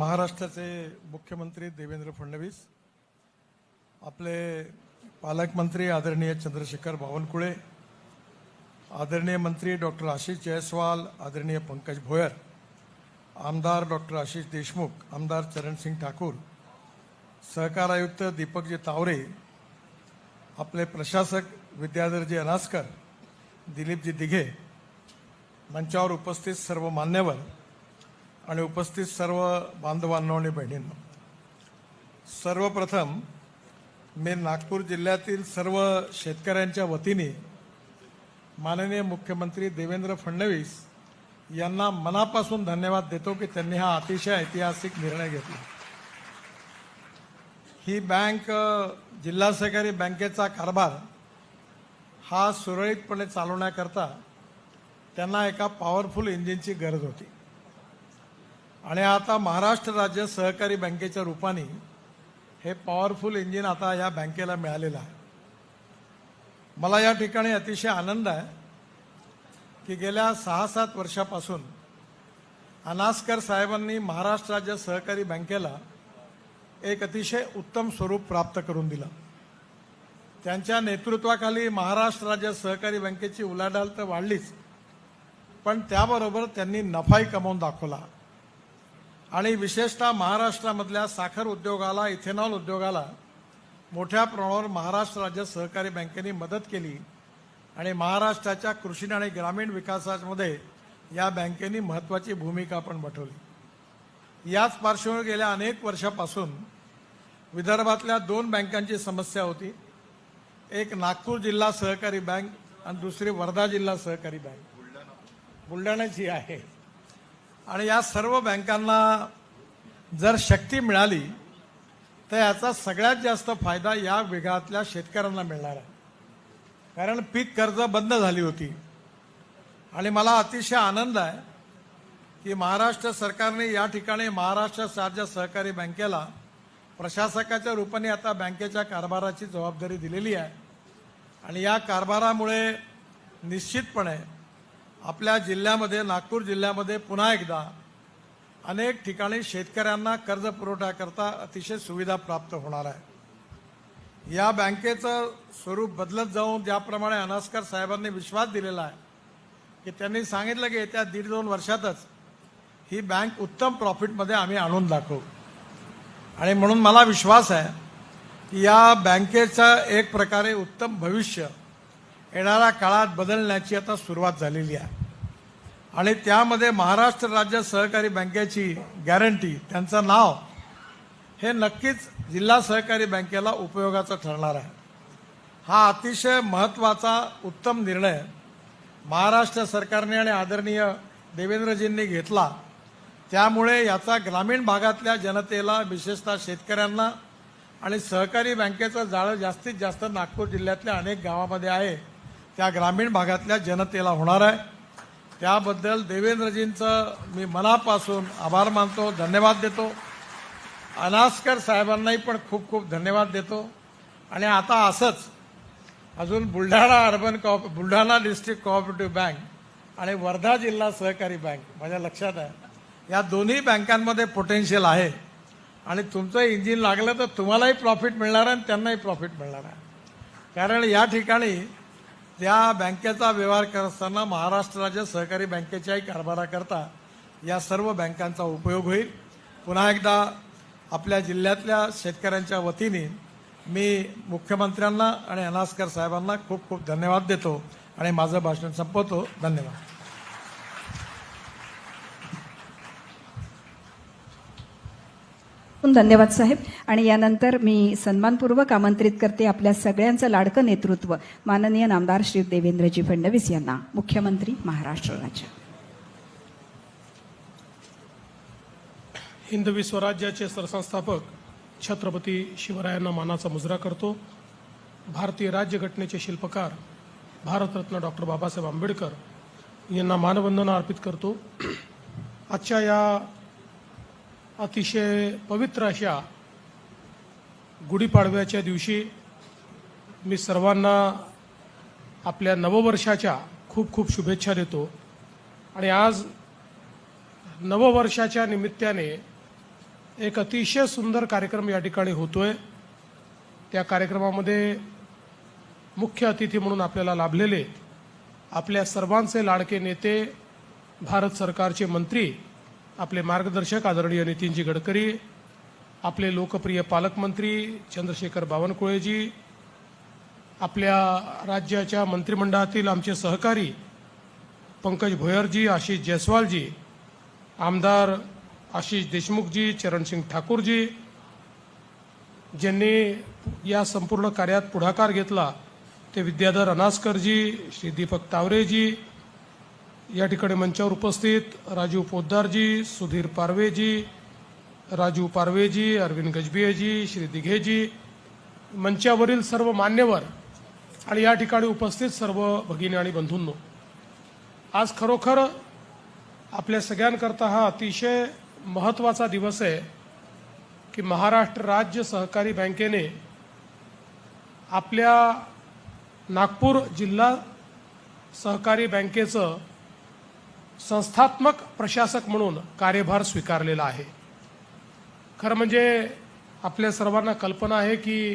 महाराष्ट्राचे मुख्यमंत्री देवेंद्र फडणवीस आपले पालकमंत्री आदरणीय चंद्रशेखर बावनकुळे आदरणीय मंत्री डॉक्टर आशिष जयस्वाल आदरणीय पंकज भोयर आमदार डॉक्टर आशिष देशमुख आमदार चरणसिंग ठाकूर सहकार आयुक्त दीपकजी तावरे आपले प्रशासक विद्याधरजी अनास्कर दिलीपजी दिघे मंचावर उपस्थित सर्व मान्यवर आणि उपस्थित सर्व बांधवांनो आणि बहिणींनो सर्वप्रथम मी नागपूर जिल्ह्यातील सर्व शेतकऱ्यांच्या वतीने माननीय मुख्यमंत्री देवेंद्र फडणवीस यांना मनापासून धन्यवाद देतो की त्यांनी हा अतिशय ऐतिहासिक निर्णय घेतला. ही बँक जिल्हा सहकारी बँकेचा कारभार हा सुरळीतपणे चालवण्याकरता त्यांना एका पॉवरफुल इंजिनची गरज होती. आणि आता महाराष्ट्र राज्य सहकारी बँकेच्या रूपाने हे पॉवरफुल इंजिन आता या बँकेला मिळालेलं आहे. मला या ठिकाणी अतिशय आनंद आहे की गेल्या सहा सात वर्षापासून अनास्कर साहेबांनी महाराष्ट्र राज्य सहकारी बँकेला एक अतिशय उत्तम स्वरूप प्राप्त करून दिलं. त्यांच्या नेतृत्वाखाली महाराष्ट्र राज्य सहकारी बँकेची उलाढाल तर वाढलीच पण त्याबरोबर त्यांनी नफाही कमवून दाखवला. आणि विशेषतः महाराष्ट्रामधल्या साखर उद्योगाला इथेनॉल उद्योगाला मोठ्या प्रमाणावर महाराष्ट्र राज्य सहकारी बँकेने मदत केली आणि महाराष्ट्राच्या कृषी आणि ग्रामीण विकासामध्ये या बँकेने महत्त्वाची भूमिका पण वठवली याच पार्श्वभूमीवर गेल्या अनेक वर्षापासून विदर्भातल्या दोन बँकांची समस्या होती. एक नागपूर जिल्हा सहकारी बँक आणि दुसरी वर्धा जिल्हा सहकारी बँक. बुलढाण्याची आहे. आणि या सर्व बँकांना जर शक्ती मिळाली तर याचा सगळ्यात जास्त फायदा या विभागातल्या शेतकऱ्यांना मिळणार आहे. कारण पीक कर्ज बंद झाली होती. आणि मला अतिशय आनंद आहे की महाराष्ट्र सरकारने या ठिकाणी महाराष्ट्र राज्य सहकारी बँकेला प्रशासकाच्या रूपाने आता बँकेच्या कारभाराची जबाबदारी दिलेली आहे. आणि या कारभारामुळे निश्चितपणे आपल्या जिल्ह्यामध्ये नागपूर जिल्ह्यामध्ये पुन्हा एकदा अनेक ठिकाणी शेतकऱ्यांना कर्ज पुरवठ्याकरता अतिशय सुविधा प्राप्त होणार आहे. या बँकेचं स्वरूप बदलत जाऊन ज्याप्रमाणे अनास्कर साहेबांनी विश्वास दिलेला आहे की त्यांनी सांगितलं की येत्या दीड दोन वर्षातच ही बँक उत्तम प्रॉफिटमध्ये आम्ही आणून दाखवू. आणि म्हणून मला विश्वास आहे की या बँकेचं एक प्रकारे उत्तम भविष्य येणाऱ्या काळात बदलण्याची आता सुरुवात झालेली आहे. आणि त्यामध्ये महाराष्ट्र राज्य सहकारी बँकेची गॅरंटी त्यांचं नाव हे नक्कीच जिल्हा सहकारी बँकेला उपयोगाचं ठरणार आहे. हा अतिशय महत्त्वाचा उत्तम निर्णय महाराष्ट्र सरकारने आणि आदरणीय देवेंद्रजींनी घेतला. त्यामुळे याचा ग्रामीण भागातल्या जनतेला विशेषतः शेतकऱ्यांना आणि सहकारी बँकेचं जाळं जास्तीत जास्त नागपूर जिल्ह्यातल्या अनेक गावामध्ये आहे. त्या ग्रामीण भागातल्या जनतेला होणार आहे. त्याबद्दल देवेंद्रजींचं मी मनापासून आभार मानतो धन्यवाद देतो. अनास्कर साहेबांनाही पण खूप खूप धन्यवाद देतो. आणि आता असंच अजून Buldhana urban coop Buldhana district cooperative bank आणि वर्धा जिल्हा सहकारी बँक माझ्या लक्षात आहे. या दोन्ही बँकांमध्ये पोटेन्शियल आहे. आणि तुमचं इंजिन लागलं तर तुम्हालाही प्रॉफिट मिळणार आहे आणि त्यांनाही प्रॉफिट मिळणार आहे. कारण या ठिकाणी त्या बँकेचा व्यवहार करत असताना महाराष्ट्र राज्य सहकारी बँकेच्याही कारभाराकरता या सर्व बँकांचा उपयोग होईल. पुन्हा एकदा आपल्या जिल्ह्यातल्या शेतकऱ्यांच्या वतीने मी मुख्यमंत्र्यांना आणि अनास्कर साहेबांना खूप खूप धन्यवाद देतो आणि माझं भाषण संपवतो. धन्यवाद. धन्यवाद साहेब. आणि यानंतर मी सन्मानपूर्वक आमंत्रित करते आपल्या सगळ्यांचं लाडकं नेतृत्व माननीय नामदार श्री देवेंद्रजी फडणवीस यांना मुख्यमंत्री महाराष्ट्र राज्य. हिंदवी स्वराज्याचे सरसंस्थापक छत्रपती शिवरायांना मानाचा मुजरा करतो. भारतीय राज्यघटनेचे शिल्पकार भारतरत्न डॉक्टर बाबासाहेब आंबेडकर यांना मानवंदना अर्पित करतो. आजच्या या अतिशय पवित्र अशा गुढीपाडव्याच्या दिवशी मी सर्वांना आपल्या नववर्षाच्या खूप खूप शुभेच्छा देतो. आणि आज नववर्षाच्या निमित्ताने एक अतिशय सुंदर कार्यक्रम या ठिकाणी होतो आहे त्या कार्यक्रमामध्ये मुख्य अतिथी म्हणून आपल्याला लाभलेले आपल्या सर्वांचे लाडके नेते भारत सरकारचे मंत्री आपले मार्गदर्शक आदरणीय नितीनजी गडकरी आपले लोकप्रिय पालकमंत्री चंद्रशेखर बावनकुळेजी आपल्या राज्याच्या मंत्रिमंडळातील आमचे सहकारी पंकज भोयरजी आशिष जयस्वालजी आमदार आशिष देशमुखजी चरणसिंग ठाकूरजी ज्यांनी या संपूर्ण कार्यात पुढाकार घेतला ते विद्याधर अनासकरजी श्री दीपक तावरेजी या ठिकाणी मंचावर उपस्थित राजीव पोद्दारजी सुधीर पारवेजी राजू पारवेजी अरविंद गजबियेजी श्री दिघेजी मंचावरील सर्व मान्यवर आणि या ठिकाणी उपस्थित सर्व भगिनी आणि बंधूंनो आज खरोखर आपल्या सगळ्यांकरता हा अतिशय महत्त्वाचा दिवस आहे की महाराष्ट्र राज्य सहकारी बँकेने आपल्या नागपूर जिल्हा सहकारी बँकेचं संस्थात्मक प्रशासक म्हणून कार्यभार स्वीकारलेला आहे. खरं म्हणजे आपल्या सर्वांना कल्पना आहे की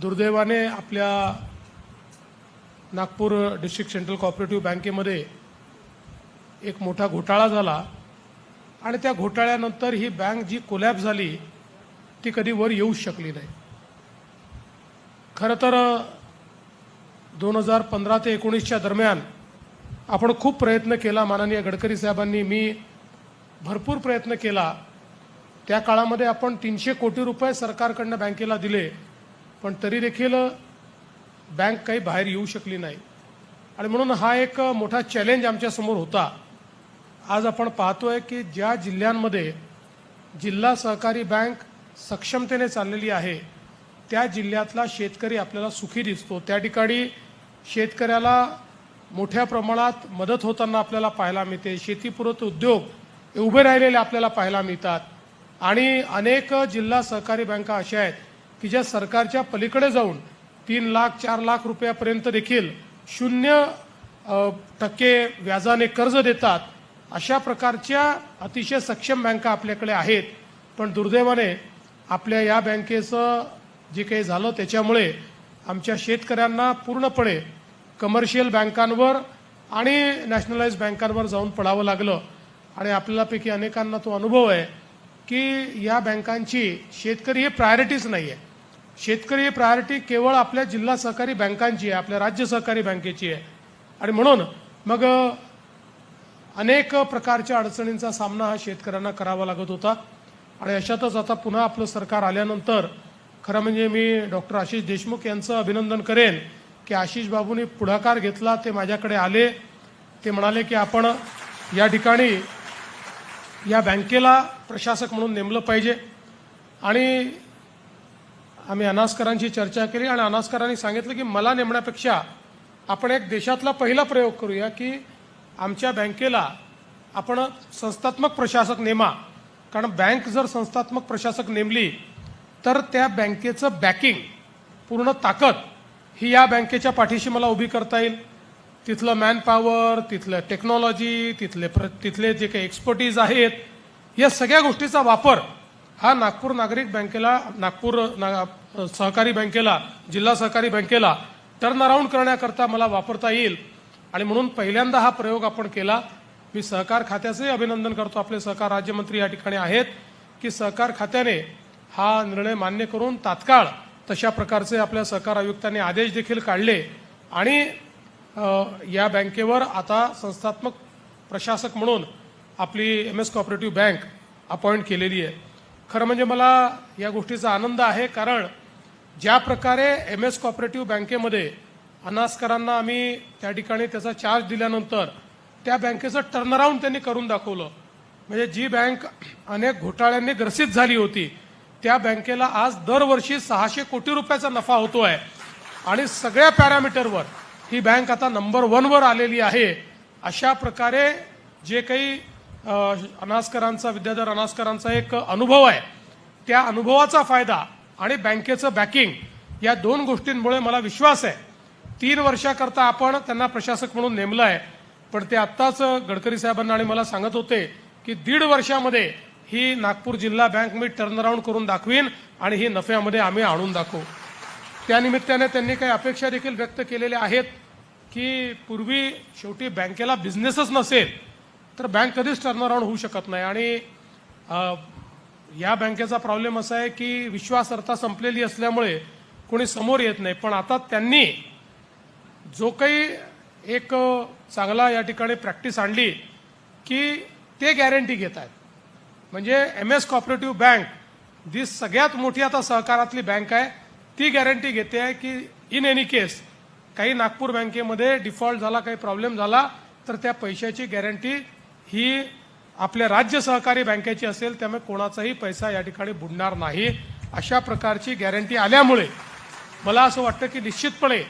दुर्दैवाने आपल्या नागपूर डिस्ट्रिक्ट सेंट्रल कॉपरेटिव्ह बँकेमध्ये एक मोठा घोटाळा झाला आणि त्या घोटाळ्यानंतर ही बँक जी कोलॅप झाली ती कधी वर येऊच शकली नाही. खरं तर दोन हजार पंधरा ते एकोणीसच्या दरम्यान आपण खूप प्रयत्न केला माननीय गडकरी साहेबांनी. मी भरपूर प्रयत्न केला. त्या काळामध्ये आपण तीनशे कोटी रुपये सरकारकडनं बँकेला दिले. पण तरी देखील बँक काही बाहेर येऊ शकली नाही. आणि म्हणून हा एक मोठा चॅलेंज आमच्यासमोर होता. आज आपण पाहतोय की ज्या जिल्ह्यांमध्ये जिल्हा सहकारी बँक सक्षमतेने चाललेली आहे त्या जिल्ह्यातला शेतकरी आपल्याला सुखी दिसतो. त्या ठिकाणी शेतकऱ्याला मोठ्या प्रमाणात मदत होताना आपल्याला पाहायला मिळते. शेतीपूरक उद्योग हे उभे राहिलेले आपल्याला पाहायला मिळतात. आणि अनेक जिल्हा सहकारी बँका अशा आहेत की ज्या सरकारच्या पलीकडे जाऊन तीन लाख चार लाख रुपयापर्यंत देखील शून्य टक्के व्याजाने कर्ज देतात. अशा प्रकारच्या अतिशय सक्षम बँका आपल्याकडे आहेत. पण दुर्दैवाने आपल्या या बँकेचं जे काही झालं त्याच्यामुळे आमच्या शेतकऱ्यांना पूर्णपणे कमर्शियल बँकांवर आणि नॅशनलाइज बँकांवर जाऊन पडावं लागलं. आणि आपल्यापैकी अनेकांना तो अनुभव आहे की या बँकांची शेतकरी हे प्रायोरिटीच नाही आहे शेतकरी ही प्रायोरिटी केवळ आपल्या जिल्हा सहकारी बँकांची आहे आपल्या राज्य सहकारी बँकेची आहे. आणि म्हणून मग अनेक प्रकारच्या अडचणींचा सामना हा शेतकऱ्यांना करावा लागत होता. आणि अशातच आता पुन्हा आपलं सरकार आल्यानंतर खरं म्हणजे मी डॉक्टर आशिष देशमुख यांचं अभिनंदन करेन. की आशिष बाबूंनी पुढाकार घेतला ते माझ्याकडे आले. ते म्हणाले की आपण या ठिकाणी या बँकेला प्रशासक म्हणून नेमलं पाहिजे. आणि आम्ही अनास्करांची चर्चा केली आणि अनास्करांनी सांगितलं की मला नेमण्यापेक्षा आपण एक देशातला पहिला प्रयोग करूया की आमच्या बँकेला आपण संस्थात्मक प्रशासक नेमा. कारण बँक जर संस्थात्मक प्रशासक नेमली तर त्या बँकेचं बॅकिंग पूर्ण ताकद ही या बँकेच्या पाठीशी मला उभी करता येईल. तिथलं मॅनपॉवर तिथलं टेक्नॉलॉजी तिथले प्र तिथले जे काही एक्सपर्टीज आहेत या सगळ्या गोष्टीचा वापर हा नागपूर नागरिक बँकेला नागपूर ना सहकारी बँकेला जिल्हा सहकारी बँकेला टर्न अराऊंड करण्याकरता मला वापरता येईल. आणि म्हणून पहिल्यांदा हा प्रयोग आपण केला. मी सहकार खात्याचंही अभिनंदन करतो. आपले सहकार राज्यमंत्री या ठिकाणी आहेत की सहकार खात्याने हा निर्णय मान्य करून तात्काळ तशा प्रकारचे आपल्या सहकार आयुक्तांनी आदेश देखील काढले आणि या बँकेवर आता संस्थात्मक प्रशासक म्हणून आपली M S cooperative bank appoint केलेली आहे. खरं म्हणजे मला या गोष्टीचा आनंद आहे कारण ज्या प्रकारे एम एस कॉपरेटिव्ह बँकेमध्ये अनास्करांना आम्ही त्या ठिकाणी त्याचा चार्ज दिल्यानंतर त्या बँकेचं टर्नअराऊंड त्यांनी करून दाखवलं. म्हणजे जी बँक अनेक घोटाळ्यांनी ग्रसित झाली होती त्या बँकेला आज दरवर्षी सहाशे कोटी रुपयाचा नफा होतो आहे आणि सगळ्या पॅरामीटरवर ही बँक आता नंबर वनवर आलेली आहे. अशा प्रकारे जे काही अनास्करांचा विद्याधर अनास्करांचा एक अनुभव आहे. त्या अनुभवाचा फायदा आणि बँकेचं बॅकिंग या दोन गोष्टींमुळे मला विश्वास आहे. तीन वर्षाकरता आपण त्यांना प्रशासक म्हणून नेमलं आहे. पण ते आत्ताच गडकरी साहेबांना आणि मला सांगत होते की दीड वर्षामध्ये ही नागपूर जिल्हा बँक मी टर्नअराऊंड करून दाखवीन आणि ही नफ्यामध्ये आम्ही आणून दाखवू. त्यानिमित्ताने त्यांनी काही अपेक्षा देखील व्यक्त केलेल्या आहेत की पूर्वी शेवटी बँकेला बिझनेसच नसेल तर बँक कधीच टर्नअराऊंड होऊ शकत नाही. आणि या बँकेचा प्रॉब्लेम असा आहे की विश्वासार्हता संपलेली असल्यामुळे कोणी समोर येत नाही. पण आता त्यांनी जो काही एक चांगला या ठिकाणी प्रॅक्टिस आणली की ते गॅरंटी घेत आहेत. म्हणजे एम एस कॉपरेटिव्ह बँक जी सगळ्यात मोठी आता सहकारातली बँक आहे ती गॅरंटी घेते आहे की इन एनी केस काही नागपूर बँकेमध्ये डिफॉल्ट झाला काही प्रॉब्लेम झाला तर त्या पैशाची गॅरंटी ही आपल्या राज्य सहकारी बँकेची असेल त्यामुळे कोणाचाही पैसा या ठिकाणी बुडणार नाही. अशा प्रकारची गॅरंटी आल्यामुळे मला असं वाटतं की निश्चितपणे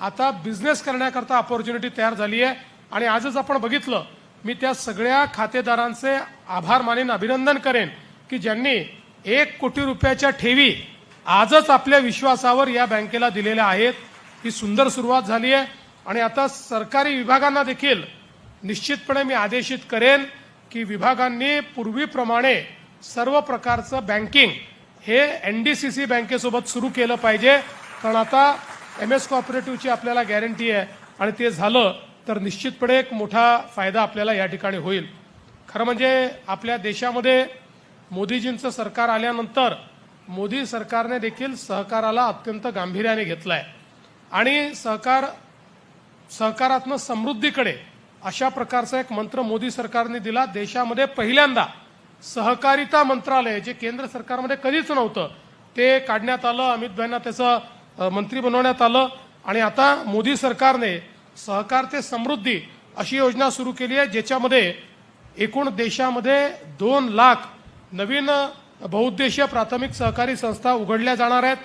आता बिझनेस करण्याकरता अपॉर्च्युनिटी तयार झाली आहे. आणि आजच आपण बघितलं मी त्या सगळ्या खातेदारांचे आभार मानेन अभिनंदन करेन की ज्यांनी एक कोटी रुपयाच्या ठेवी आजच आपल्या विश्वासावर या बँकेला दिलेल्या आहेत. ही सुंदर सुरुवात झाली आहे आणि आता सरकारी विभागांना देखील निश्चितपणे मी आदेशित करेन की विभागांनी पूर्वीप्रमाणे सर्व प्रकारचं बँकिंग हे एन डी सी सी बँकेसोबत सुरू केलं पाहिजे. कारण आता एम एस कॉपरेटिव्हची आपल्याला गॅरंटी आहे आणि ते झालं तर निश्चितपणे एक मोठा फायदा आपल्याला या ठिकाणी होईल. खरं म्हणजे आपल्या देशामध्ये मोदीजींचं सरकार आल्यानंतर मोदी सरकारने देखील सहकाराला अत्यंत गांभीर्याने घेतलं आहे आणि सहकार सहकारातनं समृद्धीकडे अशा प्रकारचा एक मंत्र मोदी सरकारने दिला. देशामध्ये पहिल्यांदा सहकारिता मंत्रालय जे केंद्र सरकारमध्ये कधीच नव्हतं ते काढण्यात आलं. अमित भाईंना त्याचं मंत्री बनवण्यात आलं. आणि आता मोदी सरकारने सहकार ते समृद्धी अशी योजना सुरू केली आहे ज्याच्यामध्ये एकूण देशामध्ये दोन लाख नवीन बहुउद्देशीय प्राथमिक सहकारी संस्था उघडल्या जाणार आहेत.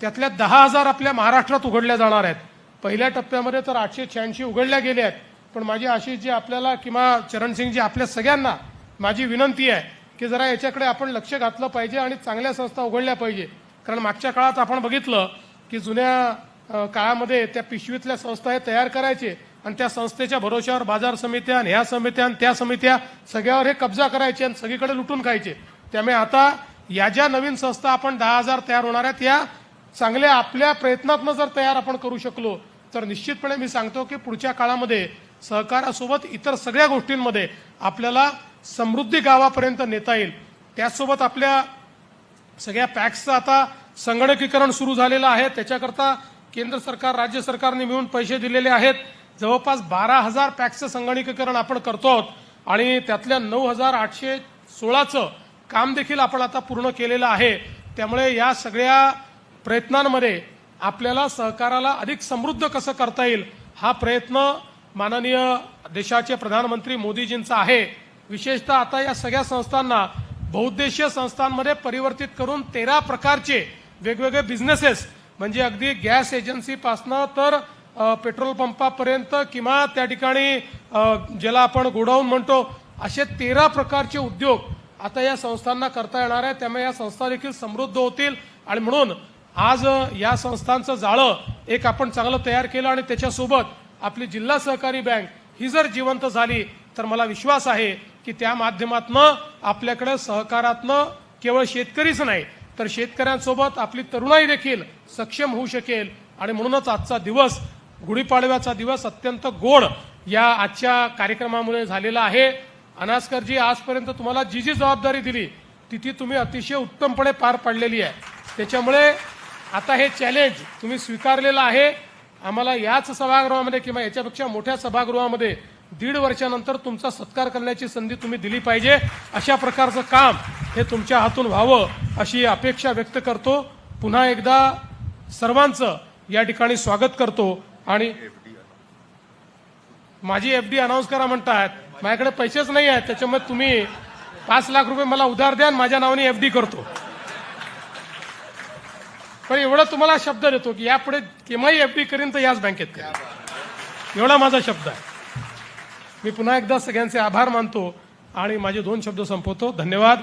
त्यातल्या दहा हजार आपल्या महाराष्ट्रात उघडल्या जाणार आहेत. पहिल्या टप्प्यामध्ये तर आठशे शहाऐंशी उघडल्या गेल्या आहेत. पण माझी अशी जी आपल्याला किंवा चरणसिंगजी आपल्या सगळ्यांना माझी विनंती आहे की जरा याच्याकडे आपण लक्ष घातलं पाहिजे आणि चांगल्या संस्था उघडल्या पाहिजे. कारण मागच्या काळात आपण बघितलं की जुन्या काळामध्ये त्या पिशवीतल्या संस्था हे तयार करायचे आणि त्या संस्थेच्या भरोश्यावर बाजार समित्या आणि ह्या समित्या आणि त्या समित्या सगळ्यावर हे कब्जा करायचे आणि सगळीकडे लुटून खायचे. त्यामुळे आता या ज्या नवीन संस्था आपण दहा हजार तयार होणार आहेत या चांगल्या आपल्या प्रयत्नातनं जर तयार आपण करू शकलो तर निश्चितपणे मी सांगतो की पुढच्या काळामध्ये सहकारासोबत इतर सगळ्या गोष्टींमध्ये आपल्याला समृद्धी गावापर्यंत नेता येईल. त्याचसोबत आपल्या सगळ्या पॅक्सचं आता संगणकीकरण सुरू झालेलं आहे. त्याच्याकरता केंद्र सरकार राज्य सरकारने मिळून पैसे दिलेले आहेत. जवळपास बारा हजार पॅक्सचं संगणकीकरण आपण करतो आहोत. आणि त्यातल्या नऊ हजार आठशे सोळाचं काम देखील आपण आता पूर्ण केलेलं आहे. त्यामुळे या सगळ्या प्रयत्नांमध्ये आपल्याला सहकाराला अधिक समृद्ध कसं करता येईल हा प्रयत्न माननीय देशाचे प्रधानमंत्री मोदीजींचा आहे. विशेषतः आता या सगळ्या संस्थांना बहुउद्देशीय संस्थांमध्ये परिवर्तित करून तेरा प्रकारचे वेगवेगळे बिझनेसेस म्हणजे अगदी गॅस एजन्सीपासनं तर पेट्रोल पंपापर्यंत किंवा त्या ठिकाणी ज्याला आपण गोडाऊन म्हणतो असे तेरा प्रकारचे उद्योग आता या संस्थांना करता येणार आहे. त्यामुळे या संस्था देखील समृद्ध होतील. आणि म्हणून आज या संस्थांचं जाळं एक आपण चांगलं तयार केलं आणि त्याच्यासोबत आपली जिल्हा सहकारी बँक ही जर जिवंत झाली तर मला विश्वास आहे की त्या माध्यमातनं आपल्याकडे सहकारातनं केवळ शेतकरीच नाही तर शेतकऱ्यांसोबत आपली तरुणाई देखील सक्षम होऊ शकेल. आणि म्हणूनच आजचा दिवस गुढीपाडव्याचा दिवस अत्यंत गोड या आजच्या कार्यक्रमामुळे झालेला आहे. अनासकरजी आजपर्यंत तुम्हाला जी जी जबाबदारी दिली ती ती तुम्ही अतिशय उत्तमपणे पार पाडलेली आहे. त्याच्यामुळे आता हे चॅलेंज तुम्ही स्वीकारलेलं आहे. आम्हाला याच सभागृहामध्ये किंवा याच्यापेक्षा मोठ्या सभागृहामध्ये दीड वर्षानंतर तुमचा सत्कार करण्याची संधी तुम्ही दिली पाहिजे. अशा प्रकारचं काम हे तुमच्या हातून व्हावं अशी अपेक्षा व्यक्त करतो. पुन्हा एकदा सर्वांचं या ठिकाणी स्वागत करतो आणि माझी एफ डी अनाऊन्स करा म्हणतात माझ्याकडे पैसेच नाही आहेत त्याच्यामुळे तुम्ही पाच लाख रुपये मला उधार द्या आणि माझ्या नावाने एफ डी करतो. पण एवढा तुम्हाला शब्द देतो की यापुढे केव्हाही एफ डी करीन तर याच बँकेत करेन. एवढा माझा शब्द आहे. मी पुन्हा एकदा सगळ्यांचे आभार मानतो आणि माझे दोन शब्द संपवतो. धन्यवाद.